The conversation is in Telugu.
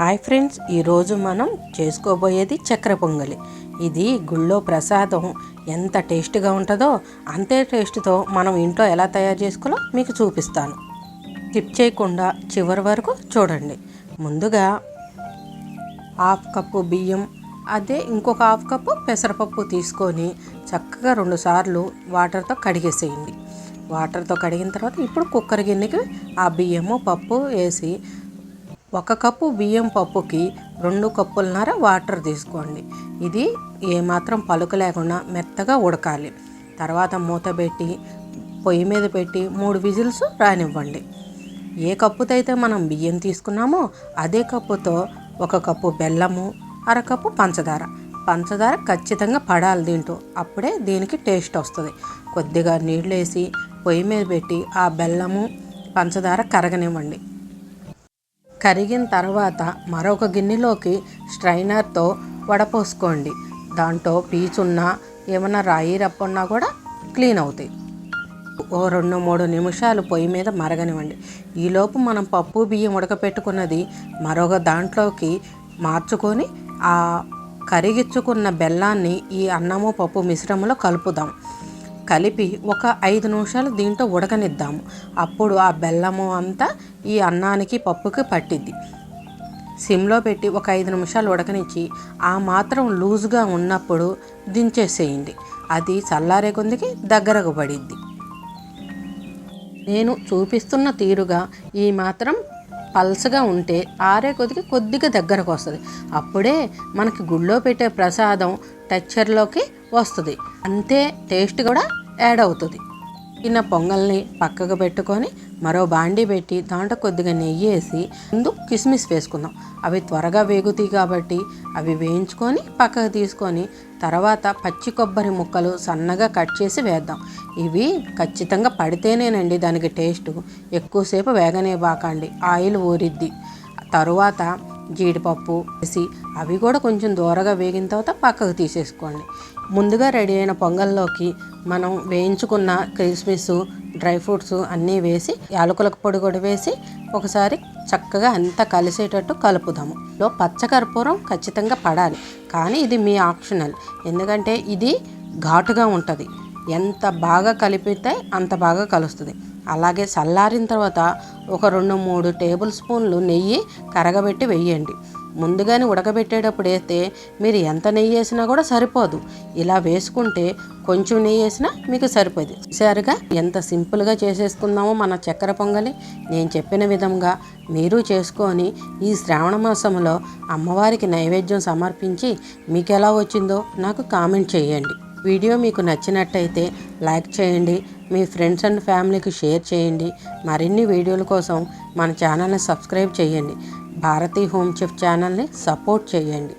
హాయ్ ఫ్రెండ్స్ ఈరోజు మనం చేసుకోబోయేది చక్కెర పొంగలి. ఇది గుళ్ళో ప్రసాదం. ఎంత టేస్ట్గా ఉంటుందో అంతే టేస్ట్తో మనం ఇంట్లో ఎలా తయారు చేసుకోవాలో మీకు చూపిస్తాను. స్కిప్ చేయకుండా చివరి వరకు చూడండి. ముందుగా హాఫ్ కప్పు బియ్యం అదే ఇంకొక హాఫ్ కప్పు పెసరపప్పు తీసుకొని చక్కగా రెండు సార్లు వాటర్తో కడిగేసేయండి. వాటర్తో కడిగిన తర్వాత ఇప్పుడు కుక్కర్ గిన్నెకి ఆ బియ్యము పప్పు వేసి ఒక కప్పు బియ్యం పప్పుకి రెండు కప్పులన్నర వాటర్ తీసుకోండి. ఇది ఏమాత్రం పలుకు లేకుండా మెత్తగా ఉడకాలి. తర్వాత మూత పెట్టి పొయ్యి మీద పెట్టి మూడు విజిల్స్ రానివ్వండి. ఏ కప్పుతో అయితే మనం బియ్యం తీసుకున్నామో అదే కప్పుతో ఒక కప్పు బెల్లము అరకప్పు పంచదార. పంచదార ఖచ్చితంగా పడాలి దీంట్లో. అప్పుడే దీనికి టేస్ట్ వస్తుంది. కొద్దిగా నీళ్ళు వేసి పొయ్యి మీద పెట్టి ఆ బెల్లము పంచదార కరగనివ్వండి. కరిగిన తర్వాత మరొక గిన్నెలోకి స్ట్రైనర్తో వడపోసుకోండి. దాంట్లో పీచున్నా ఏమన్నా రాయి రప్పున్నా కూడా క్లీన్ అవుతాయి. ఓ రెండు మూడు నిమిషాలు పొయ్యి మీద మరగనివ్వండి. ఈలోపు మనం పప్పు బియ్యం ఉడకపెట్టుకున్నది మరొక దాంట్లోకి మార్చుకొని ఆ కరిగిచ్చుకున్న బెల్లాన్ని ఈ అన్నము పప్పు మిశ్రమంలో కలుపుదాం. కలిపి ఒక ఐదు నిమిషాలు దీంట్లో ఉడకనిద్దాము. అప్పుడు ఆ బెల్లము అంతా ఈ అన్నానికి పప్పుకి పట్టిద్ది. సిమ్లో పెట్టి ఒక ఐదు నిమిషాలు ఉడకనిచ్చి ఆ మాత్రం లూజ్గా ఉన్నప్పుడు దించేసేయండి. అది చల్లారే కొందికి దగ్గరకు పడిద్ది. నేను చూపిస్తున్న తీరుగా ఈ మాత్రం పల్సగా ఉంటే ఆరే కొద్దికి కొద్దిగా దగ్గరకు వస్తుంది. అప్పుడే మనకి గుళ్ళో పెట్టే ప్రసాదం టెక్చర్లోకి వస్తుంది. అంతే టేస్ట్ కూడా యాడ్ అవుతుంది. చిన్న పొంగల్ని పక్కకు పెట్టుకొని మరో బాండి పెట్టి దాంట్లో కొద్దిగా నెయ్యి వేసి ముందు కిస్మిస్ వేసుకుందాం. అవి త్వరగా వేగుతాయి కాబట్టి అవి వేయించుకొని పక్కకు తీసుకొని తర్వాత పచ్చి కొబ్బరి ముక్కలు సన్నగా కట్ చేసి వేద్దాం. ఇవి ఖచ్చితంగా పడితేనేనండి దానికి టేస్ట్. ఎక్కువసేపు వేగనే బాకండి ఆయిల్ ఊరిద్ది. తరువాత జీడిపప్పు వేసి అవి కూడా కొంచెం దూరగా వేగిన తర్వాత పక్కకు తీసేసుకోండి. ముందుగా రెడీ అయిన పొంగల్లోకి మనం వేయించుకున్న కిస్మిస్ డ్రై ఫ్రూట్స్ అన్నీ వేసి యాలకులకు పొడి కూడా వేసి ఒకసారి చక్కగా అంతా కలిసేటట్టు కలుపుదాము. లో పచ్చకర్పూరం ఖచ్చితంగా పడాలి. కానీ ఇది మీ ఆప్షనల్. ఎందుకంటే ఇది ఘాటుగా ఉంటుంది. ఎంత బాగా కలిపితే అంత బాగా కలుస్తుంది. అలాగే చల్లారిన తర్వాత ఒక రెండు మూడు టేబుల్ స్పూన్లు నెయ్యి కరగబెట్టి వేయండి. ముందుగానే ఉడకబెట్టేటప్పుడు వేస్తే మీరు ఎంత నెయ్యి వేసినా కూడా సరిపోదు. ఇలా వేసుకుంటే కొంచెం నెయ్యి వేసినా మీకు సరిపోదు. సరిగా ఎంత సింపుల్గా చేసేసుకుందామో మన చక్కెర పొంగలి. నేను చెప్పిన విధంగా మీరు చేసుకొని ఈ శ్రావణ మాసంలో అమ్మవారికి నైవేద్యం సమర్పించి మీకు ఎలా వచ్చిందో నాకు కామెంట్ చేయండి. వీడియో మీకు నచ్చినట్టయితే లైక్ చేయండి మీ ఫ్రెండ్స్ అండ్ ఫ్యామిలీకి షేర్ చేయండి. మరిన్ని వీడియోల కోసం మన ఛానల్ని సబ్స్క్రైబ్ చేయండి. భారతీ హోమ్ చెఫ్ ఛానల్ని సపోర్ట్ చేయండి.